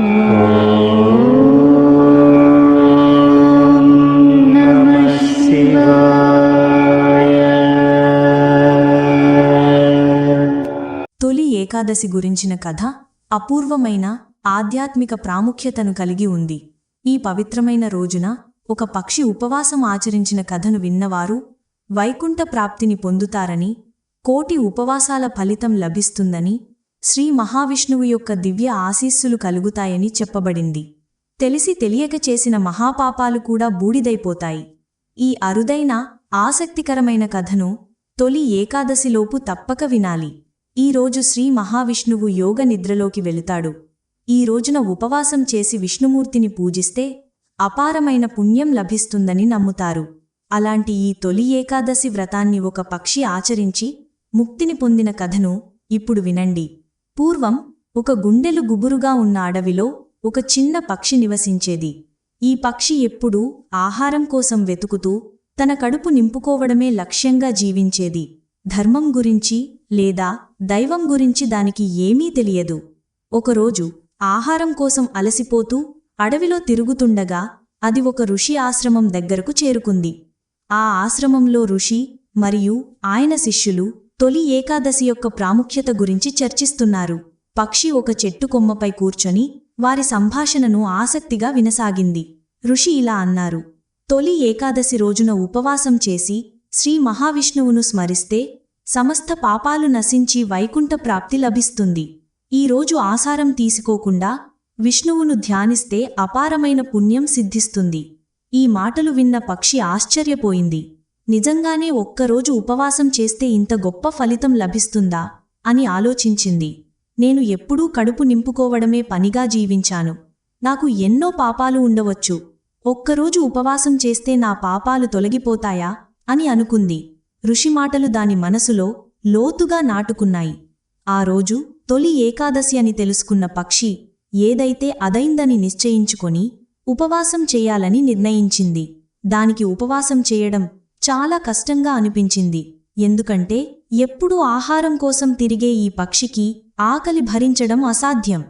తొలి ఏకాదశి గురించిన కథ అపూర్వమైన ఆధ్యాత్మిక ప్రాముఖ్యతను కలిగి ఉంది. ఈ పవిత్రమైన రోజున ఒక పక్షి ఉపవాసం ఆచరించిన కథను విన్నవారు వైకుంఠ ప్రాప్తిని పొందుతారని కోటి ఉపవాసాల ఫలితం లభిస్తుందని శ్రీ మహావిష్ణువు యొక్క దివ్య ఆశీస్సులు కలుగుతాయని చెప్పబడింది. తెలిసి తెలియక చేసిన మహాపాపాలు కూడా బూడిదైపోతాయి. ఈ అరుదైన ఆసక్తికరమైన కథను తొలి ఏకాదశిలోపు తప్పక వినాలి. ఈ రోజు శ్రీ మహావిష్ణువు యోగ నిద్రలోకి వెళుతాడు. ఈ రోజున ఉపవాసం చేసి విష్ణుమూర్తిని పూజిస్తే అపారమైన పుణ్యం లభిస్తుందని నమ్ముతారు. అలాంటి ఈ తొలి ఏకాదశి వ్రతాన్ని ఒక పక్షి ఆచరించి ముక్తిని పొందిన కథను ఇప్పుడు వినండి. పూర్వం ఒక గుండెలు గుబురుగా ఉన్న అడవిలో ఒక చిన్న పక్షి నివసించేది. ఈ పక్షి ఎప్పుడూ ఆహారం కోసం వెతుకుతూ తన కడుపు నింపుకోవడమే లక్ష్యంగా జీవించేది. ధర్మం గురించి లేదా దైవం గురించి దానికి ఏమీ తెలియదు. ఒకరోజు ఆహారం కోసం అలసిపోతూ అడవిలో తిరుగుతుండగా అది ఒక ఋషి ఆశ్రమం దగ్గరకు చేరుకుంది. ఆ ఆశ్రమంలో ఋషి మరియు ఆయన శిష్యులు తొలి ఏకాదశి యొక్క ప్రాముఖ్యత గురించి చర్చిస్తున్నారు. పక్షి ఒక చెట్టు కొమ్మపై కూర్చొని వారి సంభాషణను ఆసక్తిగా వినసాగింది. ఋషి ఇలా అన్నారు. తొలి ఏకాదశి రోజున ఉపవాసం చేసి శ్రీ మహావిష్ణువును స్మరిస్తే సమస్త పాపాలు నశించి వైకుంఠ ప్రాప్తి లభిస్తుంది. ఈ రోజు ఆసారం తీసుకోకుండా విష్ణువును ధ్యానిస్తే అపారమైన పుణ్యం సిద్ధిస్తుంది. ఈ మాటలు విన్న పక్షి ఆశ్చర్యపోయింది. నిజంగానే ఒక్కరోజు ఉపవాసం చేస్తే ఇంత గొప్ప ఫలితం లభిస్తుందా? అని ఆలోచించింది. నేను ఎప్పుడూ కడుపు నింపుకోవడమే పనిగా జీవించాను. నాకు ఎన్నో పాపాలు ఉండవచ్చు. ఒక్కరోజు ఉపవాసం చేస్తే నా పాపాలు తొలగిపోతాయా? అని అనుకుంది. ఋషి మాటలు దాని మనసులో లోతుగా నాటుకున్నాయి. ఆ రోజు తొలి ఏకాదశి అని తెలుసుకున్న పక్షి ఏదైతే అదైందని నిశ్చయించుకొని ఉపవాసం చేయాలని నిర్ణయించింది. దానికి ఉపవాసం చేయడం చాలా కష్టంగా అనిపించింది. ఎందుకంటే ఎప్పుడూ ఆహారం కోసం తిరిగే ఈ పక్షికి ఆకలి భరించడం అసాధ్యం.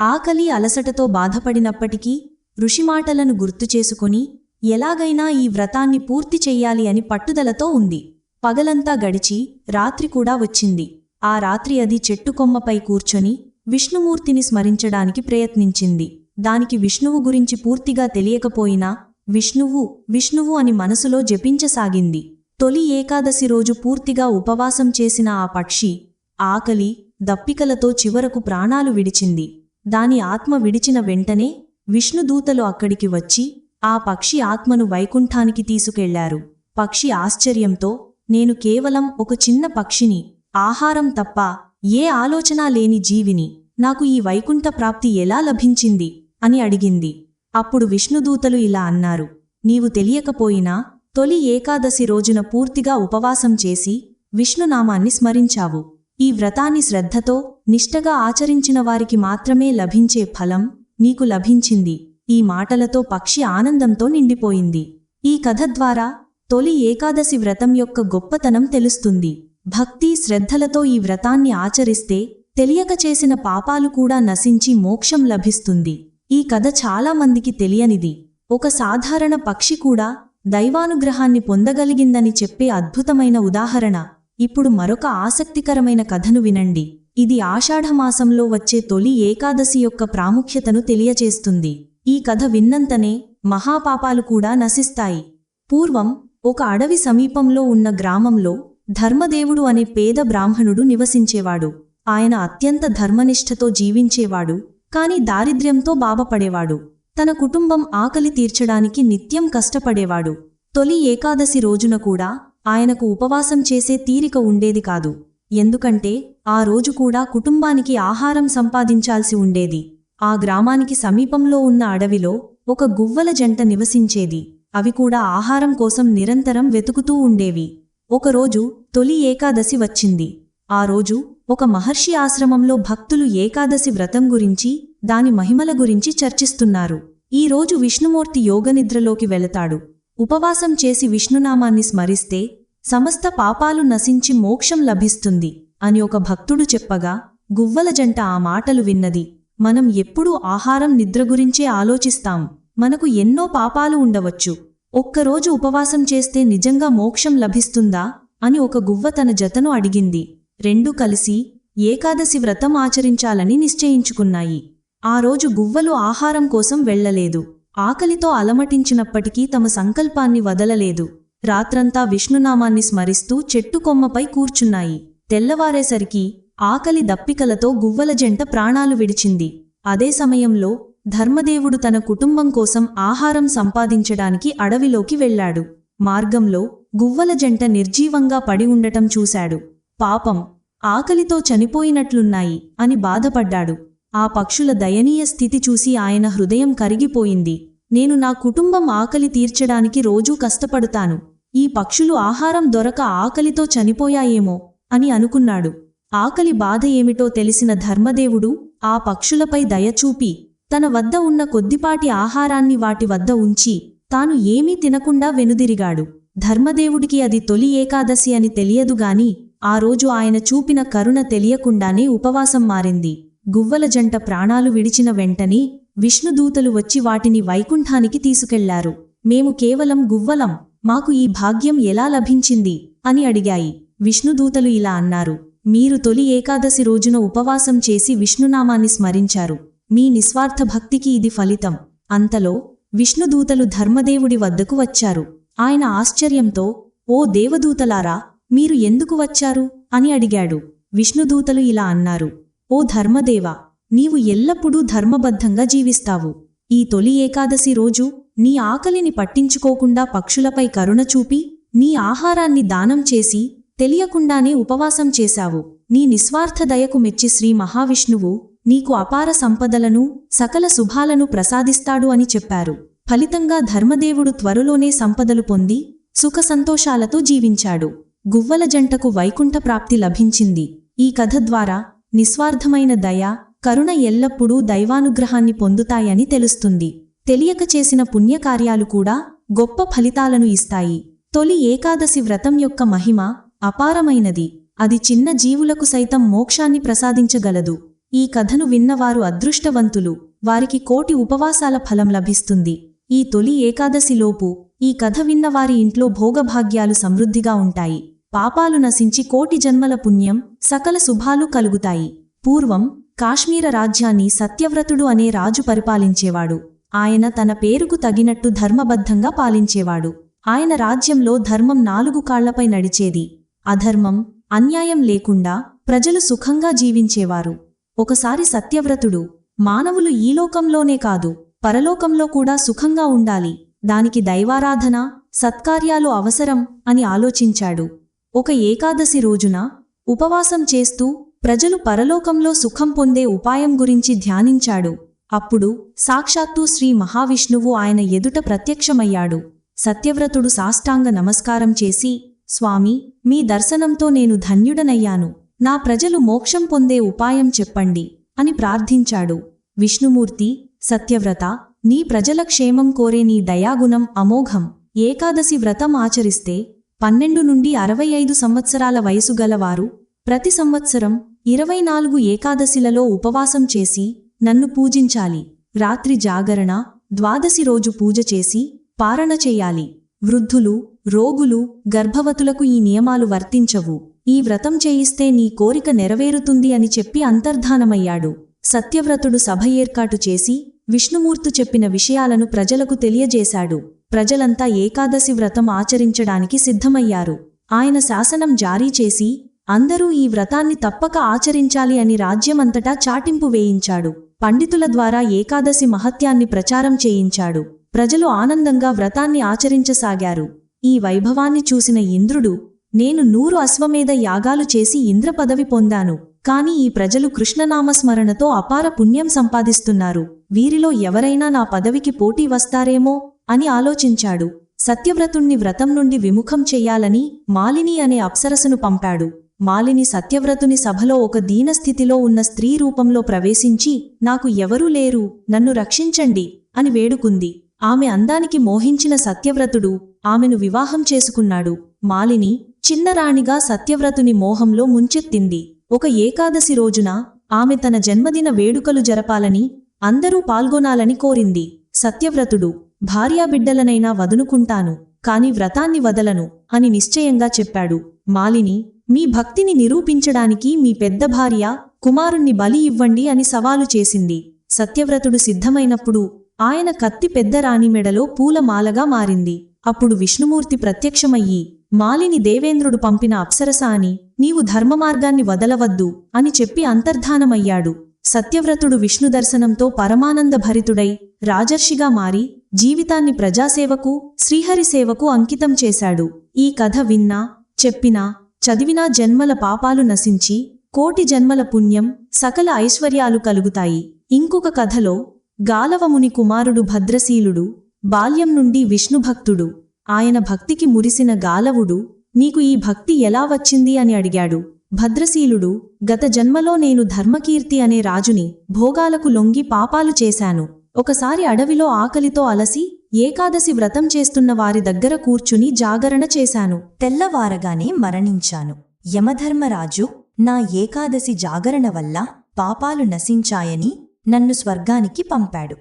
ఆకలి అలసటతో బాధపడినప్పటికీ ఋషిమాటలను గుర్తుచేసుకొని ఎలాగైనా ఈ వ్రతాన్ని పూర్తి చెయ్యాలి అని పట్టుదలతో ఉంది. పగలంతా గడిచి రాత్రి కూడా వచ్చింది. ఆ రాత్రి అది చెట్టు కొమ్మపై కూర్చొని విష్ణుమూర్తిని స్మరించడానికి ప్రయత్నించింది. దానికి విష్ణువు గురించి పూర్తిగా తెలియకపోయినా విష్ణువు విష్ణువు అని మనసులో జపించసాగింది. తొలి ఏకాదశి రోజు పూర్తిగా ఉపవాసం చేసిన ఆ పక్షి ఆకలి దప్పికలతో చివరకు ప్రాణాలు విడిచింది. దాని ఆత్మ విడిచిన వెంటనే విష్ణుదూతలు అక్కడికి వచ్చి ఆ పక్షి ఆత్మను వైకుంఠానికి తీసుకెళ్ళారు. పక్షి ఆశ్చర్యంతో నేను కేవలం ఒక చిన్న పక్షిని ఆహారం తప్ప ఏ ఆలోచన లేని జీవిని నాకు ఈ వైకుంఠ ప్రాప్తి ఎలా లభించింది? అని అడిగింది. అప్పుడు విష్ణుదూతలు ఇలా అన్నారు నీవు తెలియకపోయినా తొలి ఏకాదశి రోజున పూర్తిగా ఉపవాసం చేసి విష్ణునామాన్ని స్మరించావు. ఈ వ్రతాన్ని శ్రద్ధతో నిష్టగా ఆచరించిన వారికి మాత్రమే లభించే ఫలం నీకు లభించింది. ఈ మాటలతో పక్షి ఆనందంతో నిండిపోయింది. ఈ కథ ద్వారా తొలి ఏకాదశి వ్రతం యొక్క గొప్పతనం తెలుస్తుంది. భక్తి శ్రద్ధలతో ఈ వ్రతాన్ని ఆచరిస్తే తెలియక చేసిన పాపాలు కూడా నశించి మోక్షం లభిస్తుంది. ఈ కథ చాలామందికి తెలియనిది. ఒక సాధారణ పక్షి కూడా దైవానుగ్రహాన్ని పొందగలిగిందని చెప్పే అద్భుతమైన ఉదాహరణ. ఇప్పుడు మరొక ఆసక్తికరమైన కథను వినండి. ఇది ఆషాఢమాసంలో వచ్చే తొలి ఏకాదశి యొక్క ప్రాముఖ్యతను తెలియచేస్తుంది. ఈ కథ విన్నంతనే మహాపాపాలు కూడా నశిస్తాయి. పూర్వం ఒక అడవి సమీపంలో ఉన్న గ్రామంలో ధర్మదేవుడు అనే పేద బ్రాహ్మణుడు నివసించేవాడు. ఆయన అత్యంత ధర్మనిష్ఠతో జీవించేవాడు. కాని దారిద్ర్యంతో బాధపడేవాడు. తన కుటుంబం ఆకలి తీర్చడానికి నిత్యం కష్టపడేవాడు. తొలి ఏకాదశి రోజున కూడా ఆయనకు ఉపవాసం చేసే తీరిక ఉండేది కాదు. ఎందుకంటే ఆ రోజు కూడా కుటుంబానికి ఆహారం సంపాదించాల్సి ఉండేది. ఆ గ్రామానికి సమీపంలో ఉన్న అడవిలో ఒక గువ్వల జంట నివసించేది. అవి కూడా ఆహారం కోసం నిరంతరం వెతుకుతూ ఉండేవి. ఒకరోజు తొలి ఏకాదశి వచ్చింది. ఆ రోజు ఒక మహర్షి ఆశ్రమంలో భక్తులు ఏకాదశి వ్రతం గురించి దాని మహిమల గురించి చర్చిస్తున్నారు. ఈ రోజు విష్ణుమూర్తి యోగనిద్రలోకి వెళతాడు. ఉపవాసం చేసి విష్ణునామాన్ని స్మరిస్తే సమస్త పాపాలు నశించి మోక్షం లభిస్తుంది అని ఒక భక్తుడు చెప్పగా గువ్వల జంట ఆ మాటలు విన్నది. మనం ఎప్పుడూ ఆహారం నిద్ర గురించే ఆలోచిస్తాం. మనకు ఎన్నో పాపాలు ఉండవచ్చు. ఒక్కరోజు ఉపవాసం చేస్తే నిజంగా మోక్షం లభిస్తుందా? అని ఒక గువ్వ తన జతను అడిగింది. రెండూ కలిసి ఏకాదశి వ్రతం ఆచరించాలని నిశ్చయించుకున్నాయి. ఆ రోజు గువ్వలు ఆహారం కోసం వెళ్ళలేదు ఆకలితో అలమటించినప్పటికీ తమ సంకల్పాన్ని వదలలేదు. రాత్రంతా విష్ణునామాన్ని స్మరిస్తూ చెట్టు కొమ్మపై కూర్చున్నాయి. తెల్లవారేసరికి ఆకలి దప్పికలతో గువ్వల జంట ప్రాణాలు విడిచింది. అదే సమయంలో ధర్మదేవుడు తన కుటుంబం కోసం ఆహారం సంపాదించడానికి అడవిలోకి వెళ్ళాడు. మార్గంలో గువ్వల జంట నిర్జీవంగా పడి ఉండటం చూశాడు. పాపం ఆకలితో చనిపోయినట్లున్నాయి అని బాధపడ్డాడు. ఆ పక్షుల దయనీయ స్థితి చూసి ఆయన హృదయం కరిగిపోయింది. నేను నా కుటుంబం ఆకలి తీర్చడానికి రోజూ కష్టపడుతాను. ఈ పక్షులు ఆహారం దొరక ఆకలితో చనిపోయాయేమో అని అనుకున్నాడు. ఆకలి బాధ ఏమిటో తెలిసిన ధర్మదేవుడు ఆ పక్షులపై దయచూపి తన వద్ద ఉన్న కొద్దిపాటి ఆహారాన్ని వాటి వద్ద ఉంచి తాను ఏమీ తినకుండా వెనుదిరిగాడు. ధర్మదేవుడికి అది తొలి ఏకాదశి అని తెలియదుగాని ఆ రోజు ఆయన చూపిన కరుణ తెలియకుండానే ఉపవాసం మారింది. గువ్వల జంట ప్రాణాలు విడిచిన వెంటనే విష్ణుదూతలు వచ్చి వాటిని వైకుంఠానికి తీసుకెళ్ళారు. మేము కేవలం గువ్వలం మాకు ఈ భాగ్యం ఎలా లభించింది? అని అడిగాయి. విష్ణుదూతలు ఇలా అన్నారు. మీరు తొలి ఏకాదశి రోజున ఉపవాసం చేసి విష్ణునామాన్ని స్మరించారు. మీ నిస్వార్థ భక్తికి ఇది ఫలితం. అంతలో విష్ణుదూతలు ధర్మదేవుడి వద్దకు వచ్చారు. ఆయన ఆశ్చర్యంతో ఓ దేవదూతలారా మీరు ఎందుకు వచ్చారు? అని అడిగాడు. విష్ణుదూతలు ఇలా అన్నారు. ఓ ధర్మదేవ నీవు ఎల్లప్పుడూ ధర్మబద్ధంగా జీవిస్తావు. ఈ తొలి ఏకాదశి రోజు నీ ఆకలిని పట్టించుకోకుండా పక్షులపై కరుణ చూపి నీ ఆహారాన్ని దానం చేసి తెలియకుండానే ఉపవాసం చేశావు. నీ నిస్వార్థ దయకు మెచ్చి శ్రీ మహావిష్ణువు నీకు అపార సంపదలను సకల శుభాలను ప్రసాదిస్తాడు అని చెప్పారు. ఫలితంగా ధర్మదేవుడు త్వరలోనే సంపదలు పొంది సుఖ సంతోషాలతో జీవించాడు. గువ్వల జంటకు వైకుంఠ ప్రాప్తి లభించింది. ఈ కథ ద్వారా నిస్వార్థమైన దయ కరుణ ఎల్లప్పుడూ దైవానుగ్రహాన్ని పొందుతాయని తెలుస్తుంది. తెలియక చేసిన పుణ్యకార్యాలు కూడా గొప్ప ఫలితాలను ఇస్తాయి. తొలి ఏకాదశి వ్రతం యొక్క మహిమ అపారమైనది. అది చిన్న జీవులకు సైతం మోక్షాన్ని ప్రసాదించగలదు. ఈ కథను విన్నవారు అదృష్టవంతులు. వారికి కోటి ఉపవాసాల ఫలం లభిస్తుంది. ఈ తొలి ఏకాదశిలోపు ఈ కథ విన్నవారి ఇంట్లో భోగభాగ్యాలు సమృద్ధిగా ఉంటాయి. పాపాలు నశించి కోటి జన్మల పుణ్యం సకల శుభాలు కలుగుతాయి. పూర్వం కాశ్మీర రాజ్యాన్ని సత్యవ్రతుడు అనే రాజు పరిపాలించేవాడు. ఆయన తన పేరుకు తగినట్టు ధర్మబద్ధంగా పాలించేవాడు. ఆయన రాజ్యంలో ధర్మం నాలుగు కాళ్ళపై నడిచేది. అధర్మం అన్యాయం లేకుండా ప్రజలు సుఖంగా జీవించేవారు. ఒకసారి సత్యవ్రతుడు మానవులు ఈ లోకంలోనే కాదు పరలోకంలో కూడా సుఖంగా ఉండాలి దానికి దైవారాధన సత్కార్యాలు అవసరం అని ఆలోచించాడు. ఒక ఏకాదశి రోజున ఉపవాసం చేస్తూ ప్రజలు పరలోకంలో సుఖం పొందే ఉపాయం గురించి ధ్యానించాడు. అప్పుడు సాక్షాత్తు శ్రీ మహావిష్ణువు ఆయన ఎదుట ప్రత్యక్షమయ్యాడు. సత్యవ్రతుడు సాష్టాంగ నమస్కారం చేసి స్వామి మీ దర్శనంతో నేను ధన్యుడనయ్యాను. నా ప్రజలు మోక్షం పొందే ఉపాయం చెప్పండి అని ప్రార్థించాడు. విష్ణుమూర్తి సత్యవ్రత నీ ప్రజల క్షేమం కోరే నీ దయాగుణం అమోఘం. ఏకాదశి వ్రతం ఆచరిస్తే పన్నెండు నుండి అరవై ఐదు సంవత్సరాల వయసు గలవారు ప్రతి సంవత్సరం ఇరవై నాలుగు ఏకాదశిలలో ఉపవాసం చేసి నన్ను పూజించాలి. రాత్రి జాగరణ ద్వాదశి రోజు పూజ చేసి పారణ చేయాలి. వృద్ధులు రోగులు గర్భవతులకు ఈ నియమాలు వర్తించవు. ఈ వ్రతం చేయిస్తే నీ కోరిక నెరవేరుతుంది అని చెప్పి అంతర్ధానమయ్యాడు. సత్యవ్రతుడు సభ ఏర్పాటు చేసి విష్ణుమూర్తు చెప్పిన విషయాలను ప్రజలకు తెలియజేశాడు. ప్రజలంతా ఏకాదశి వ్రతం ఆచరించడానికి సిద్ధమయ్యారు. ఆయన శాసనం జారీ చేసి అందరూ ఈ వ్రతాన్ని తప్పక ఆచరించాలి అని రాజ్యమంతటా చాటింపు వేయించాడు. పండితుల ద్వారా ఏకాదశి మహత్యాన్ని ప్రచారం చేయించాడు. ప్రజలు ఆనందంగా వ్రతాన్ని ఆచరించసాగారు. ఈ వైభవాన్ని చూసిన ఇంద్రుడు నేను నూరు అశ్వమేధ యాగాలు చేసి ఇంద్ర పదవి పొందాను. కాని ఈ ప్రజలు కృష్ణనామస్మరణతో అపార పుణ్యం సంపాదిస్తున్నారు. వీరిలో ఎవరైనా నా పదవికి పోటీ వస్తారేమో? అని ఆలోచించాడు. సత్యవ్రతుణ్ణి వ్రతం నుండి విముఖం చెయ్యాలని మాలిని అనే అప్సరసను పంపాడు. మాలిని సత్యవ్రతుని సభలో ఒక దీనస్థితిలో ఉన్న స్త్రీ రూపంలో ప్రవేశించి నాకు ఎవరూ లేరు నన్ను రక్షించండి అని వేడుకుంది. ఆమె అందానికి మోహించిన సత్యవ్రతుడు ఆమెను వివాహం చేసుకున్నాడు. మాలిని చిన్నరాణిగా సత్యవ్రతుని మోహంలో ముంచెత్తింది. ఒక ఏకాదశి రోజున ఆమె తన జన్మదిన వేడుకలు జరపాలని అందరూ పాల్గొనాలని కోరింది. సత్యవ్రతుడు భార్యాబిడ్డలనైనా వదులుకుంటాను కాని వ్రతాన్ని వదలను అని నిశ్చయంగా చెప్పాడు. మాలిని మీ భక్తిని నిరూపించడానికి మీ పెద్ద భార్య కుమారుణ్ణి బలి ఇవ్వండి అని సవాలు చేసింది. సత్యవ్రతుడు సిద్ధమైనప్పుడు ఆయన కత్తి పెద్ద రాణి మెడలో పూలమాలగా మారింది. అప్పుడు విష్ణుమూర్తి ప్రత్యక్షమయ్యి మాలిని దేవేంద్రుడు పంపిన అప్సరస అని నీవు ధర్మమార్గాన్ని వదలవద్దు అని చెప్పి అంతర్ధానమయ్యాడు. సత్యవ్రతుడు విష్ణు దర్శనంతో పరమానంద భరితుడై రాజర్షిగా మారి జీవితాన్ని ప్రజాసేవకు శ్రీహరి సేవకు అంకితం చేశాడు. ఈ కథ విన్నా చెప్పినా చదివినా జన్మల పాపాలు నశించి కోటి జన్మల పుణ్యం సకల ఐశ్వర్యాలు కలుగుతాయి. ఇంకొక కథలో గాలవముని కుమారుడు భద్రశీలుడు బాల్యం నుండి విష్ణుభక్తుడు. ఆయన భక్తికి మురిసిన గాలవుడు నీకు ఈ భక్తి ఎలా వచ్చింది? అని అడిగాడు. భద్రశీలుడు గత జన్మలో నేను ధర్మకీర్తి అనే రాజుని భోగాలకు లొంగి పాపాలు చేశాను. ఒకసారి అడవిలో ఆకలితో అలసి ఏకాదశి వ్రతం చేస్తున్న వారి దగ్గర కూర్చుని జాగరణ చేశాను. తెల్లవారగానే మరణించాను. యమధర్మరాజు నా ఏకాదశి జాగరణ వల్ల పాపాలు నశించాయని నన్ను స్వర్గానికి పంపాడు.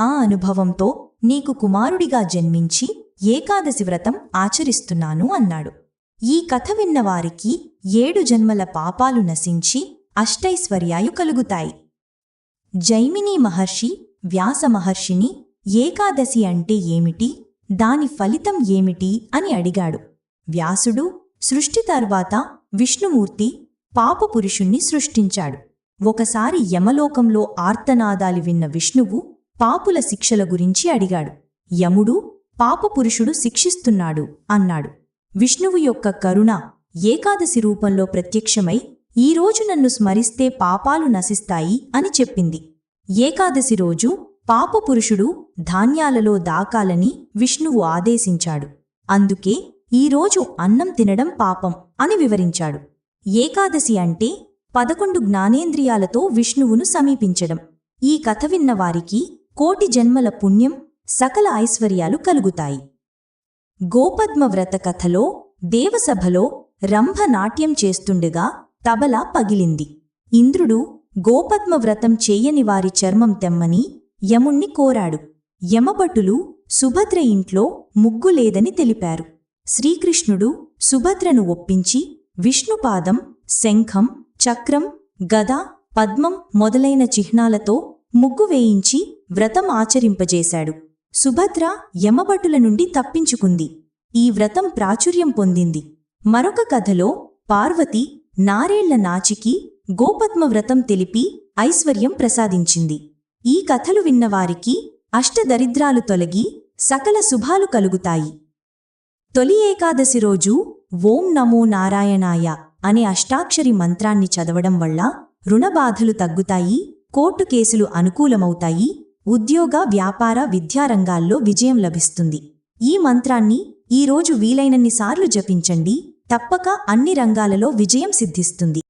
ఆ అనుభవంతో నీకు కుమారుడిగా జన్మించి ఏకాదశి వ్రతం ఆచరిస్తున్నాను అన్నాడు. ఈ కథ విన్నవారికి ఏడు జన్మల పాపాలు నశించి అష్టైశ్వర్యాయు కలుగుతాయి. జైమిని మహర్షి వ్యాస మహర్షిని ఏకాదశి అంటే ఏమిటి? దాని ఫలితం ఏమిటి? అని అడిగాడు. వ్యాసుడు సృష్టి తర్వాత విష్ణుమూర్తి పాపపురుషుణ్ణి సృష్టించాడు. ఒకసారి యమలోకంలో ఆర్తనాదాలు విన్న విష్ణువు పాపుల శిక్షల గురించి అడిగాడు. యముడు పాపపురుషుడు శిక్షిస్తున్నాడు అన్నాడు. విష్ణువు యొక్క కరుణ ఏకాదశి రూపంలో ప్రత్యక్షమై ఈరోజు నన్ను స్మరిస్తే పాపాలు నశిస్తాయి అని చెప్పింది. ఏకాదశి రోజు పాపపురుషుడు ధాన్యాలలో దాకాలని విష్ణువు ఆదేశించాడు. అందుకే ఈరోజు అన్నం తినడం పాపం అని వివరించాడు. ఏకాదశి అంటే పదకొండు జ్ఞానేంద్రియాలతో విష్ణువును సమీపించడం. ఈ కథ విన్నవారికి కోటి జన్మల పుణ్యం సకల ఐశ్వర్యాలు కలుగుతాయి. గోపద్మ వ్రత కథలో దేవసభలో రంభ నాట్యం చేస్తుండగా తబలా పగిలింది. ఇంద్రుడు గోపద్మ వ్రతం చేయని వారి చర్మం తెమ్మని యముణ్ణి కోరాడు. యమభటులు సుభద్ర ఇంట్లో ముగ్గు లేదని తెలిపారు. శ్రీకృష్ణుడు సుభద్రను ఒప్పించి విష్ణుపాదం శంఖం చక్రం గద పద్మం మొదలైన చిహ్నాలతో ముగ్గు వేయించి వ్రతం ఆచరింపజేశాడు. సుభద్ర యమభటుల నుండి తప్పించుకుంది. ఈ వ్రతం ప్రాచుర్యం పొందింది. మరొక కథలో పార్వతి నారేళ్ళ నాచికి గోపద్మ వ్రతం తెలిపి ఐశ్వర్యం ప్రసాదించింది. ఈ కథలు విన్నవారికి అష్టదరిద్రాలు తొలగి సకల శుభాలు కలుగుతాయి. తొలి ఏకాదశి రోజు ఓం నమో నారాయణాయ అనే అష్టాక్షరి మంత్రాన్ని చదవడం వల్ల రుణబాధలు తగ్గుతాయి కోర్టు కేసులు అనుకూలమవుతాయి ఉద్యోగ వ్యాపార విద్యారంగాల్లో విజయం లభిస్తుంది. ఈ మంత్రాన్ని ఈరోజు వీలైనన్నిసార్లు జపించండి తప్పక అన్ని రంగాలలో విజయం సిద్ధిస్తుంది.